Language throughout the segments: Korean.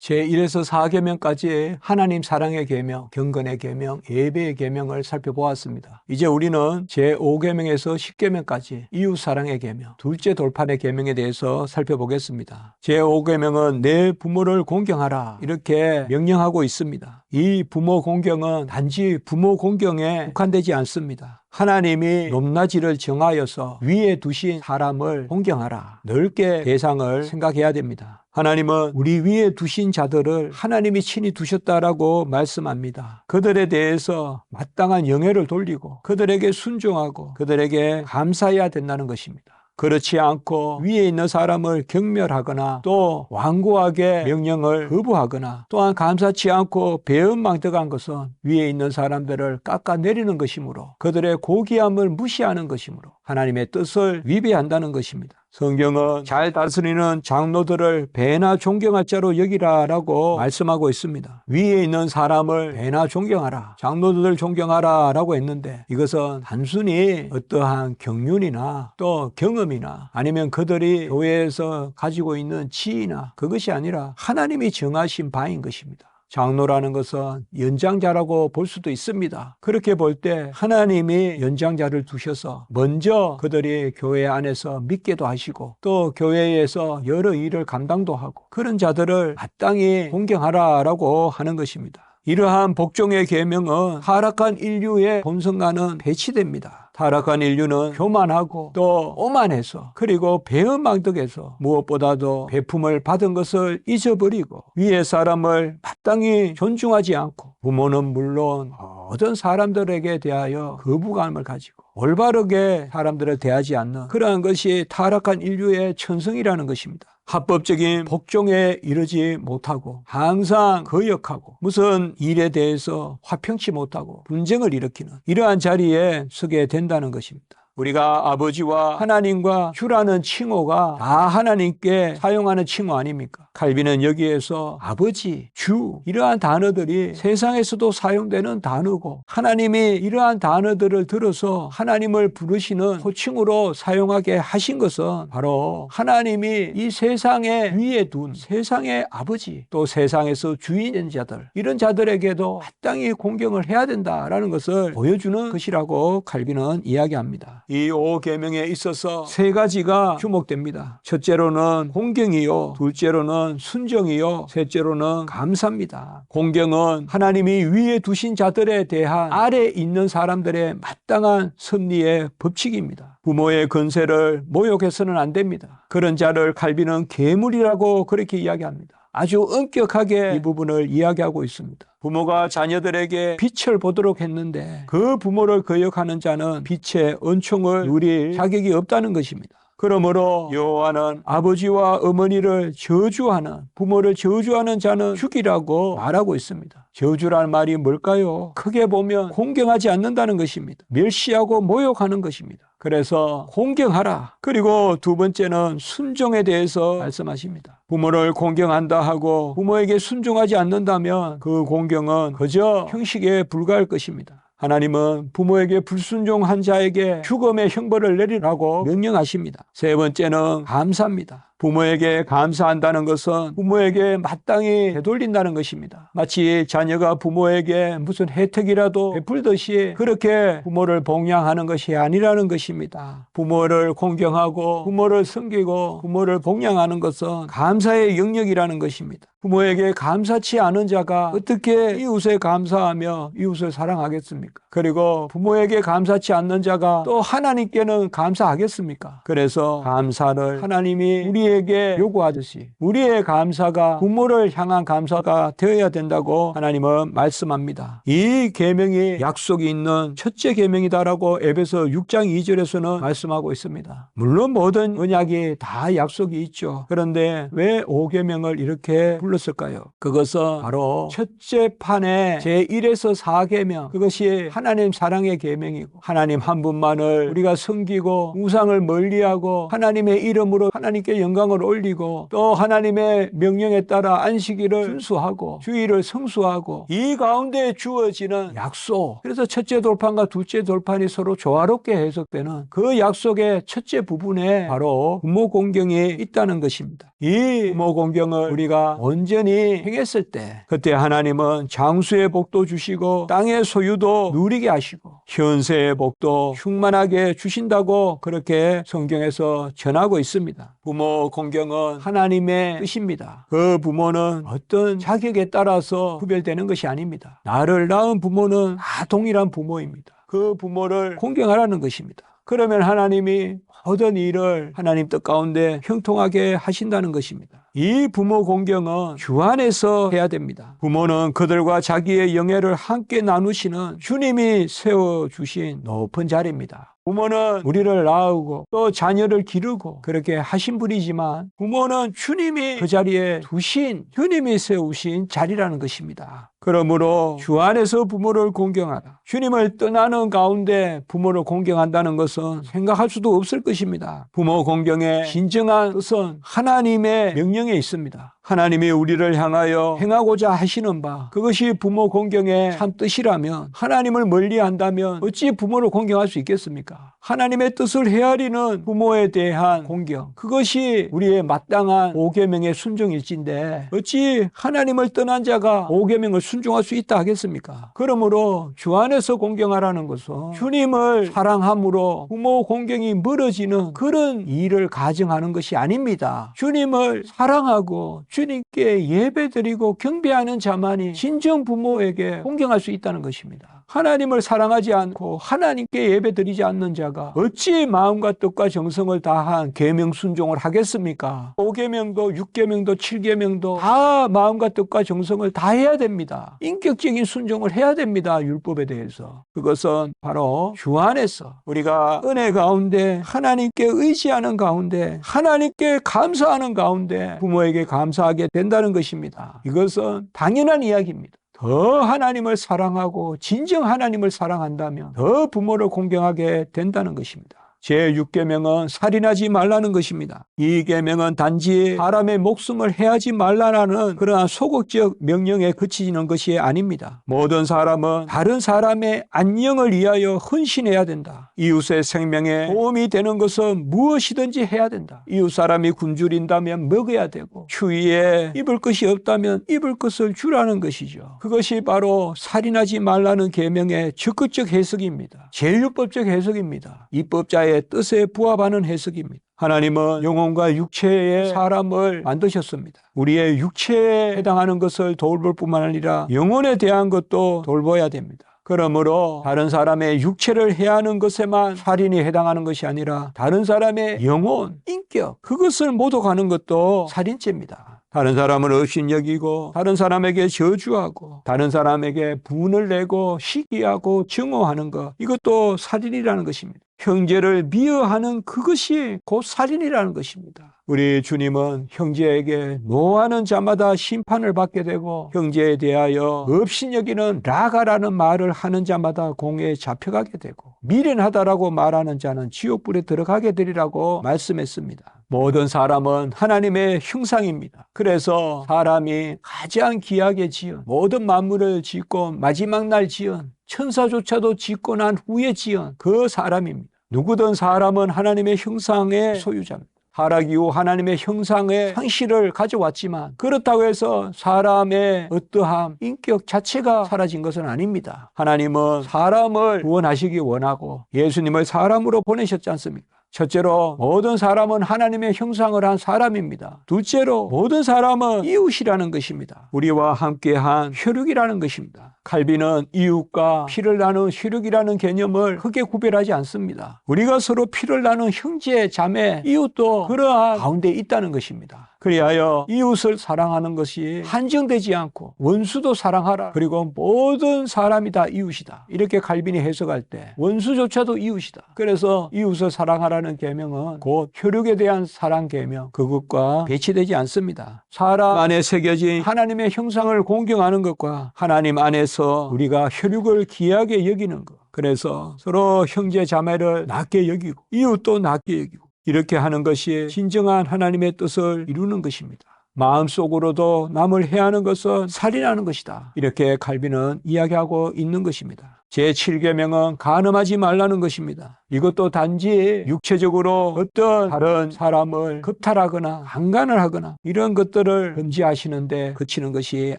제1에서 4계명까지 하나님 사랑의 계명, 경건의 계명, 예배의 계명을 살펴보았습니다. 이제 우리는 제5계명에서 10계명까지 이웃 사랑의 계명, 둘째 돌판의 계명에 대해서 살펴보겠습니다. 제5계명은 내 부모를 공경하라 이렇게 명령하고 있습니다. 이 부모 공경은 단지 부모 공경에 국한되지 않습니다. 하나님이 높낮이를 정하여서 위에 두신 사람을 공경하라. 넓게 대상을 생각해야 됩니다. 하나님은 우리 위에 두신 자들을 하나님이 친히 두셨다라고 말씀합니다. 그들에 대해서 마땅한 영예를 돌리고 그들에게 순종하고 그들에게 감사해야 된다는 것입니다. 그렇지 않고 위에 있는 사람을 경멸하거나 또 완고하게 명령을 거부하거나 또한 감사치 않고 배은망덕한 것은 위에 있는 사람들을 깎아내리는 것이므로 그들의 고귀함을 무시하는 것이므로 하나님의 뜻을 위배한다는 것입니다. 성경은 잘 다스리는 장로들을 배나 존경할 자로 여기라라고 말씀하고 있습니다. 위에 있는 사람을 배나 존경하라. 장로들을 존경하라 라고 했는데 이것은 단순히 어떠한 경륜이나 또 경험이나 아니면 그들이 교회에서 가지고 있는 지위나 그것이 아니라 하나님이 정하신 바인 것입니다. 장로라는 것은 연장자라고 볼 수도 있습니다. 그렇게 볼 때 하나님이 연장자를 두셔서 먼저 그들이 교회 안에서 믿게도 하시고 또 교회에서 여러 일을 감당도 하고 그런 자들을 마땅히 공경하라라고 하는 것입니다. 이러한 복종의 계명은 타락한 인류의 본성과는 배치됩니다. 타락한 인류는 교만하고 또 오만해서 그리고 배은망덕해서 무엇보다도 배품을 받은 것을 잊어버리고 위의 사람을 마땅히 존중하지 않고 부모는 물론 모든 사람들에게 대하여 거부감을 가지고 올바르게 사람들을 대하지 않는 그러한 것이 타락한 인류의 천성이라는 것입니다. 합법적인 복종에 이르지 못하고 항상 거역하고 무슨 일에 대해서 화평치 못하고 분쟁을 일으키는 이러한 자리에 서게 된다는 것입니다. 우리가 아버지와 하나님과 주라는 칭호가 다 하나님께 사용하는 칭호 아닙니까? 칼빈은 여기에서 아버지, 주 이러한 단어들이 세상에서도 사용되는 단어고 하나님이 이러한 단어들을 들어서 하나님을 부르시는 호칭으로 사용하게 하신 것은 바로 하나님이 이 세상에 위에 둔 세상의 아버지 또 세상에서 주인인 자들 이런 자들에게도 마땅히 공경을 해야 된다라는 것을 보여주는 것이라고 칼빈은 이야기합니다. 이 오계명에 있어서 세 가지가 주목됩니다. 첫째로는 공경이요, 둘째로는 순정이요, 셋째로는 감사입니다. 공경은 하나님이 위에 두신 자들에 대한 아래 있는 사람들의 마땅한 섭리의 법칙입니다. 부모의 건세를 모욕해서는 안 됩니다. 그런 자를 칼빈은 괴물이라고 그렇게 이야기합니다. 아주 엄격하게 이 부분을 이야기하고 있습니다. 부모가 자녀들에게 빛을 보도록 했는데 그 부모를 거역하는 자는 빛의 은총을 누릴 자격이 없다는 것입니다. 그러므로 여호와는 아버지와 어머니를 저주하는 부모를 저주하는 자는 죽이라고 말하고 있습니다. 저주라는 말이 뭘까요? 크게 보면 공경하지 않는다는 것입니다. 멸시하고 모욕하는 것입니다. 그래서 공경하라. 그리고 두 번째는 순종에 대해서 말씀하십니다. 부모를 공경한다 하고 부모에게 순종하지 않는다면 그 공경은 그저 형식에 불과할 것입니다. 하나님은 부모에게 불순종한 자에게 죽음의 형벌을 내리라고 명령하십니다. 세 번째는 감사입니다. 부모에게 감사한다는 것은 부모에게 마땅히 되돌린다는 것입니다. 마치 자녀가 부모에게 무슨 혜택이라도 베풀듯이 그렇게 부모를 봉양하는 것이 아니라는 것입니다. 부모를 공경하고 부모를 섬기고 부모를 봉양하는 것은 감사의 영역이라는 것입니다. 부모에게 감사치 않은 자가 어떻게 이웃에 감사하며 이웃을 사랑하겠습니까? 그리고 부모에게 감사치 않는 자가 또 하나님께는 감사하겠습니까? 그래서 감사를 하나님이 우리 에게 요구하듯이 우리의 감사가 부모를 향한 감사가 되어야 된다고 하나님은 말씀합니다. 이 계명이 약속이 있는 첫째 계명이다라고 에베소 6장 2절에서는 말씀하고 있습니다. 물론 모든 언약이 다 약속이 있죠. 그런데 왜 5계명을 이렇게 불렀을까요? 그것은 바로 첫째 판의 제1에서 4계명 그것이 하나님 사랑의 계명이고 하나님 한 분만을 우리가 섬기고 우상을 멀리하고 하나님의 이름으로 하나님께 영광 건강을 올리고 또 하나님의 명령에 따라 안식일을 준수하고 주의를 성수하고 이 가운데 주어지는 약속 그래서 첫째 돌판과 둘째 돌판이 서로 조화롭게 해석되는 그 약속의 첫째 부분에 바로 부모 공경이 있다는 것입니다. 이 부모 공경을 우리가 온전히 행했을 때 그때 하나님은 장수의 복도 주시고 땅의 소유도 누리게 하시고 현세의 복도 충만하게 주신다고 그렇게 성경에서 전하고 있습니다. 부모 공경은 하나님의 뜻입니다. 그 부모는 어떤 자격에 따라서 구별되는 것이 아닙니다. 나를 낳은 부모는 다 동일한 부모입니다. 그 부모를 공경하라는 것입니다. 그러면 하나님이 모든 일을 하나님 뜻 가운데 형통하게 하신다는 것입니다. 이 부모 공경은 주 안에서 해야 됩니다. 부모는 그들과 자기의 영예를 함께 나누시는 주님이 세워주신 높은 자리입니다. 부모는 우리를 낳고 또 자녀를 기르고 그렇게 하신 분이지만 부모는 주님이 그 자리에 두신 주님이 세우신 자리라는 것입니다. 그러므로 주 안에서 부모를 공경하라. 주님을 떠나는 가운데 부모를 공경한다는 것은 생각할 수도 없을 것입니다. 부모 공경의 진정한 뜻은 하나님의 명령에 있습니다. 하나님이 우리를 향하여 행하고자 하시는 바 그것이 부모 공경의 참 뜻이라면 하나님을 멀리 한다면 어찌 부모를 공경할 수 있겠습니까? 하나님의 뜻을 헤아리는 부모에 대한 공경 그것이 우리의 마땅한 오계명의 순종일진데 어찌 하나님을 떠난 자가 오계명을 순종할 수 있다 하겠습니까? 그러므로 주 안에서 공경하라는 것은 주님을 사랑함으로 부모 공경이 멀어지는 그런 일을 가정하는 것이 아닙니다. 주님을 사랑하고 주 님께 예배드리고 경배하는 자만이 진정 부모에게 공경할 수 있다는 것입니다. 하나님을 사랑하지 않고 하나님께 예배드리지 않는 자가 어찌 마음과 뜻과 정성을 다한 계명 순종을 하겠습니까? 5계명도 6계명도 7계명도 다 마음과 뜻과 정성을 다 해야 됩니다. 인격적인 순종을 해야 됩니다. 율법에 대해서. 그것은 바로 주 안에서 우리가 은혜 가운데 하나님께 의지하는 가운데 하나님께 감사하는 가운데 부모에게 감사하게 된다는 것입니다. 이것은 당연한 이야기입니다. 더 하나님을 사랑하고 진정 하나님을 사랑한다면 더 부모를 공경하게 된다는 것입니다. 제6계명은 살인하지 말라는 것입니다. 이 계명은 단지 사람의 목숨을 해하지 말라는 그러한 소극적 명령에 그치는 것이 아닙니다. 모든 사람은 다른 사람의 안녕을 위하여 헌신해야 된다. 이웃의 생명에 도움이 되는 것은 무엇이든지 해야 된다. 이웃 사람이 굶주린다면 먹어야 되고 추위에 입을 것이 없다면 입을 것을 주라는 것이죠. 그것이 바로 살인하지 말라는 계명의 적극적 해석입니다. 제일법적 해석입니다. 입법자의 뜻에 부합하는 해석입니다. 하나님은 영혼과 육체의 사람을 만드셨습니다. 우리의 육체에 해당하는 것을 돌볼 뿐만 아니라 영혼에 대한 것도 돌봐야 됩니다. 그러므로 다른 사람의 육체를 해하는 것에만 살인이 해당하는 것이 아니라 다른 사람의 영혼, 인격 그것을 모독하는 것도 살인죄입니다. 다른 사람을 없인 여기고 다른 사람에게 저주하고 다른 사람에게 분을 내고 시기하고 증오하는 것 이것도 살인이라는 것입니다. 형제를 미워하는 그것이 곧 살인이라는 것입니다. 우리 주님은 형제에게 노하는 자마다 심판을 받게 되고 형제에 대하여 없인 여기는 라가라는 말을 하는 자마다 공에 잡혀가게 되고 미련하다라고 말하는 자는 지옥불에 들어가게 되리라고 말씀했습니다. 모든 사람은 하나님의 형상입니다. 그래서 사람이 가장 귀하게 지은 모든 만물을 짓고 마지막 날 지은 천사조차도 짓고 난 후에 지은 그 사람입니다. 누구든 사람은 하나님의 형상의 소유자입니다. 하락 이후 하나님의 형상의 상실을 가져왔지만 그렇다고 해서 사람의 어떠함, 인격 자체가 사라진 것은 아닙니다. 하나님은 사람을 구원하시기 원하고 예수님을 사람으로 보내셨지 않습니까? 첫째로 모든 사람은 하나님의 형상을 한 사람입니다. 둘째로 모든 사람은 이웃이라는 것입니다. 우리와 함께한 혈육이라는 것입니다. 칼빈은 이웃과 피를 나눈 혈육이라는 개념을 크게 구별하지 않습니다. 우리가 서로 피를 나눈 형제, 자매, 이웃도 그러한 가운데 있다는 것입니다. 그리하여 이웃을 사랑하는 것이 한정되지 않고 원수도 사랑하라. 그리고 모든 사람이 다 이웃이다. 이렇게 칼빈이 해석할 때 원수조차도 이웃이다. 그래서 이웃을 사랑하라는 계명은 곧 혈육에 대한 사랑 계명 그것과 배치되지 않습니다. 사람 안에 새겨진 하나님의 형상을 공경하는 것과 하나님 안에서 우리가 혈육을 귀하게 여기는 것. 그래서 서로 형제 자매를 낮게 여기고 이웃도 낮게 여기고 이렇게 하는 것이 진정한 하나님의 뜻을 이루는 것입니다. 마음속으로도 남을 해하는 것은 살인하는 것이다. 이렇게 칼빈은 이야기하고 있는 것입니다. 제7계명은 간음하지 말라는 것입니다. 이것도 단지 육체적으로 어떤 다른 사람을 겁탈하거나 강간을 하거나 이런 것들을 금지하시는데 그치는 것이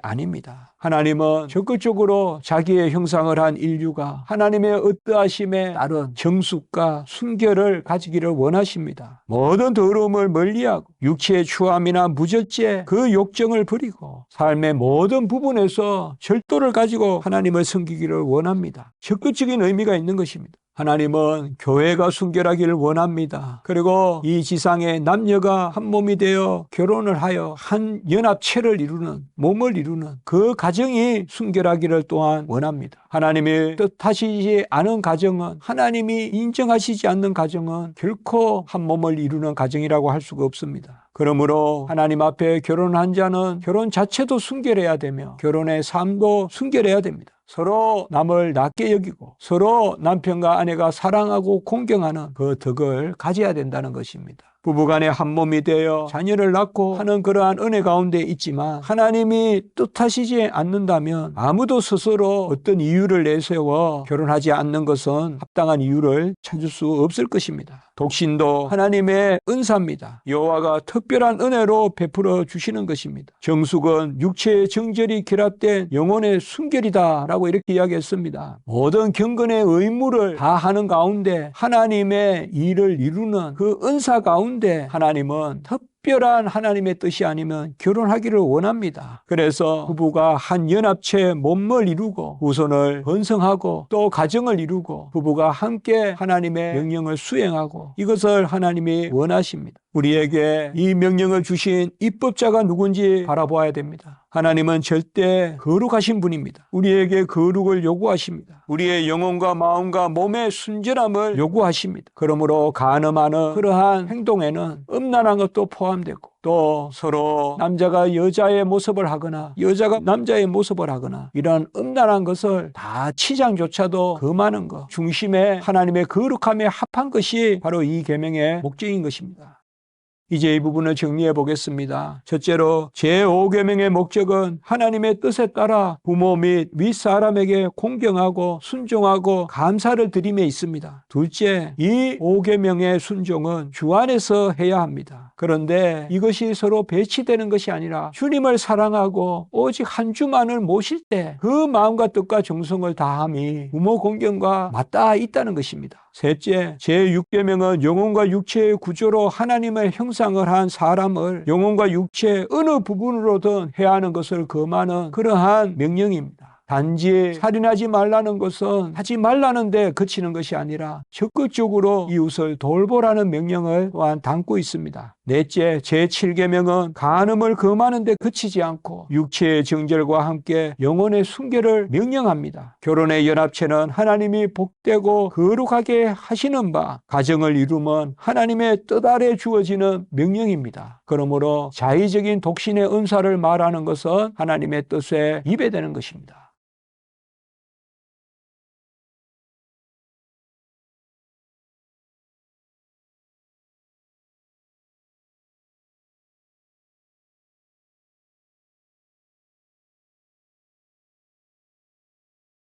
아닙니다. 하나님은 적극적으로 자기의 형상을 한 인류가 하나님의 어떠하심에 따른 정숙과 순결을 가지기를 원하십니다. 모든 더러움을 멀리하고 육체의 추함이나 무절제 그 욕정을 버리고 삶의 모든 부분에서 절도를 가지고 하나님을 섬기기를 원합니다. 적극적인 의미가 있는 것입니다. 하나님은 교회가 순결하기를 원합니다. 그리고 이 지상에 남녀가 한 몸이 되어 결혼을 하여 한 연합체를 이루는 몸을 이루는 그 가정이 순결하기를 또한 원합니다. 하나님이 뜻하시지 않은 가정은 하나님이 인정하시지 않는 가정은 결코 한 몸을 이루는 가정이라고 할 수가 없습니다. 그러므로 하나님 앞에 결혼한 자는 결혼 자체도 순결해야 되며 결혼의 삶도 순결해야 됩니다. 서로 남을 낮게 여기고 서로 남편과 아내가 사랑하고 공경하는 그 덕을 가져야 된다는 것입니다. 부부간에 한 몸이 되어 자녀를 낳고 하는 그러한 은혜 가운데 있지만 하나님이 뜻하시지 않는다면 아무도 스스로 어떤 이유를 내세워 결혼하지 않는 것은 합당한 이유를 찾을 수 없을 것입니다. 독신도 하나님의 은사입니다. 여호와가 특별한 은혜로 베풀어 주시는 것입니다. 정숙은 육체의 정절이 결합된 영혼의 순결이다라고 이렇게 이야기했습니다. 모든 경건의 의무를 다 하는 가운데 하나님의 일을 이루는 그 은사 가운데 하나님은 특 별한 하나님의 뜻이 아니면 결혼하기를 원합니다. 그래서 부부가 한 연합체 몸을 이루고 후손을 번성하고 또 가정을 이루고 부부가 함께 하나님의 명령을 수행하고 이것을 하나님이 원하십니다. 우리에게 이 명령을 주신 입법자가 누군지 바라보아야 됩니다. 하나님은 절대 거룩하신 분입니다. 우리에게 거룩을 요구하십니다. 우리의 영혼과 마음과 몸의 순전함을 요구하십니다. 그러므로 간음하는 그러한 행동에는 음란한 것도 포함되고 또 서로 남자가 여자의 모습을 하거나 여자가 남자의 모습을 하거나 이런 음란한 것을 다 치장조차도 금하는 것 중심에 하나님의 거룩함에 합한 것이 바로 이 계명의 목적인 것입니다. 이제 이 부분을 정리해 보겠습니다. 첫째로 제5계명의 목적은 하나님의 뜻에 따라 부모 및 윗사람에게 공경하고 순종하고 감사를 드림에 있습니다. 둘째, 이 5계명의 순종은 주 안에서 해야 합니다. 그런데 이것이 서로 배치되는 것이 아니라 주님을 사랑하고 오직 한 주만을 모실 때 그 마음과 뜻과 정성을 다함이 부모 공경과 맞닿아 있다는 것입니다. 셋째, 제6계명은 영혼과 육체의 구조로 하나님의 형상을 한 사람을 영혼과 육체의 어느 부분으로든 해야 하는 것을 금하는 그러한 명령입니다. 단지 살인하지 말라는 것은 하지 말라는데 그치는 것이 아니라 적극적으로 이웃을 돌보라는 명령을 또한 담고 있습니다. 넷째, 제7계명은 간음을 금하는데 그치지 않고 육체의 정절과 함께 영혼의 순결을 명령합니다. 결혼의 연합체는 하나님이 복되고 거룩하게 하시는 바 가정을 이루면 하나님의 뜻 아래 주어지는 명령입니다. 그러므로 자의적인 독신의 은사를 말하는 것은 하나님의 뜻에 입에 되는 것입니다.